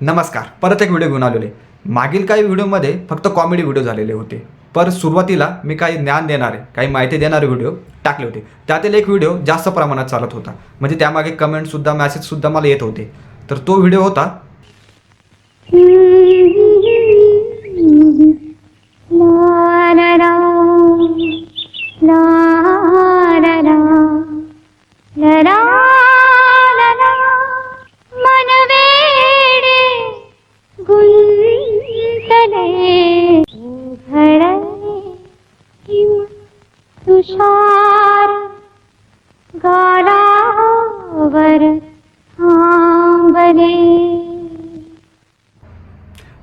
नमस्कार. परत एक व्हिडिओ घेऊन आलेले मागील काही व्हिडिओमध्ये फक्त कॉमेडी व्हिडिओ झालेले होते. पर सुरुवातीला मी काही ज्ञान देणारे काही माहिती देणारे व्हिडिओ टाकले होते. त्यातील एक व्हिडिओ जास्त प्रमाणात चालत होता. म्हणजे त्यामागे कमेंटसुद्धा मॅसेजसुद्धा मला येत होते. तर तो व्हिडिओ होता तुषार गालावर थांबले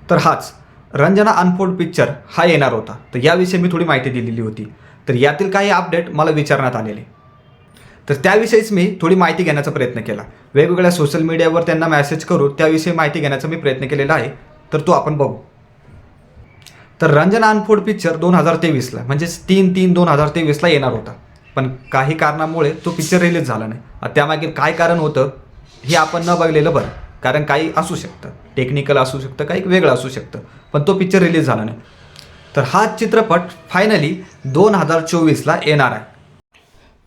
तर हाच रंजना अनफोल्ड पिक्चर हा येणार होता. तर याविषयी मी थोडी माहिती दिलेली होती. तर यातील काही अपडेट मला विचारण्यात आलेले. तर त्याविषयीच मी थोडी माहिती घेण्याचा प्रयत्न केला. वेगवेगळ्या सोशल मीडियावर त्यांना मेसेज करून त्याविषयी माहिती घेण्याचा मी प्रयत्न केलेला आहे. तर तो आपण बघू. तर रंजन अनफोल्ड पिक्चर दोन हजार तेवीसला म्हणजेच तीन तीन दोन हजार तेवीसला येणार होता. पण काही कारणामुळे तो पिक्चर रिलीज झाला नाही. त्यामागील काय कारण होतं हे आपण न बघलेलं बरं. कारण काही असू शकतं. टेक्निकल असू शकतं काही वेगळं असू शकतं. पण तो पिक्चर रिलीज झाला नाही. तर हा चित्रपट फायनली दोन हजार चोवीसला येणार आहे.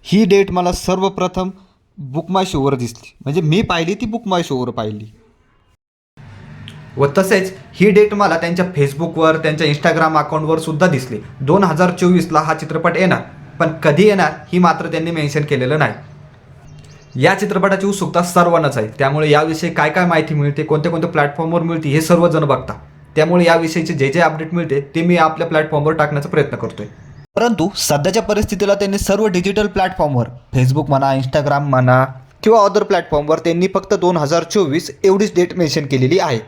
ही डेट मला सर्वप्रथम बुक माय शोवर दिसली. म्हणजे मी पाहिली ती बुक माय शोवर पाहिली. व तसेच ही डेट मला त्यांच्या फेसबुकवर त्यांच्या इंस्टाग्राम अकाउंटवर सुद्धा दिसली. दोन हजार चोवीसला हा चित्रपट येणार पण कधी येणार ही मात्र त्यांनी मेन्शन केलेलं नाही. या चित्रपटाची उत्सुकता सर्वांनाच आहे. त्यामुळे याविषयी काय काय माहिती मिळते कोणत्या कोणत्या प्लॅटफॉर्मवर मिळते हे सर्वजण बघता. त्यामुळे याविषयीचे जे जे अपडेट मिळते ते मी आपल्या प्लॅटफॉर्मवर टाकण्याचा प्रयत्न करतोय. परंतु सध्याच्या परिस्थितीला त्यांनी सर्व डिजिटल प्लॅटफॉर्मवर फेसबुक म्हणा इंस्टाग्राम म्हणा किंवा अदर प्लॅटफॉर्मवर त्यांनी फक्त दोन हजार चोवीस एवढीच डेट मेन्शन केलेली आहे.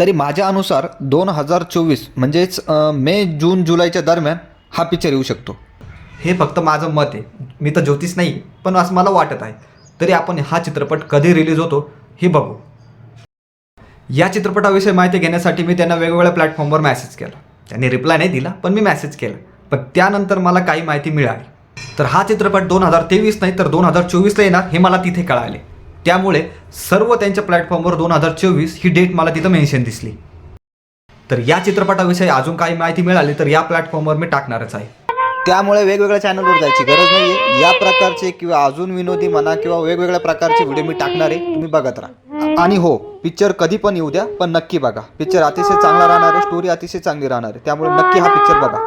तरी माझ्या अनुसार दोन हजार चोवीस म्हणजेच मे जून जुलैच्या दरम्यान हा पिक्चर येऊ शकतो. हे फक्त माझं मत आहे. मी तर ज्योतिष नाही पण असं मला वाटत आहे. तरी आपण हा चित्रपट कधी रिलीज होतो हे बघू. या चित्रपटाविषयी माहिती घेण्यासाठी मी त्यांना वेगवेगळ्या प्लॅटफॉर्मवर मेसेज केला. त्यांनी रिप्लाय नाही दिला पण मी मेसेज केला. पण त्यानंतर मला काही माहिती मिळाली. तर हा चित्रपट दोन हजार तेवीस नाही तर दोन हजार चोवीसला येणार हे मला तिथे कळाले. त्यामुळे सर्व त्यांच्या प्लॅटफॉर्मवर दोन हजार चोवीस ही डेट मला तिथं मेन्शन दिसली. तर या चित्रपटाविषयी अजून काही माहिती मिळाली तर या प्लॅटफॉर्मवर मी टाकणारच आहे. त्यामुळे वेगवेगळ्या चॅनलवर जायची गरज नाही आहे या प्रकारचे किंवा अजून विनोदी म्हणा किंवा वेगवेगळ्या प्रकारचे व्हिडिओ मी टाकणार आहे तुम्ही बघत राहा. आणि हो पिक्चर कधी पण येऊ द्या पण नक्की बघा. पिक्चर अतिशय चांगला राहणार आहे स्टोरी अतिशय चांगली राहणार आहे. त्यामुळे नक्की हा पिक्चर बघा.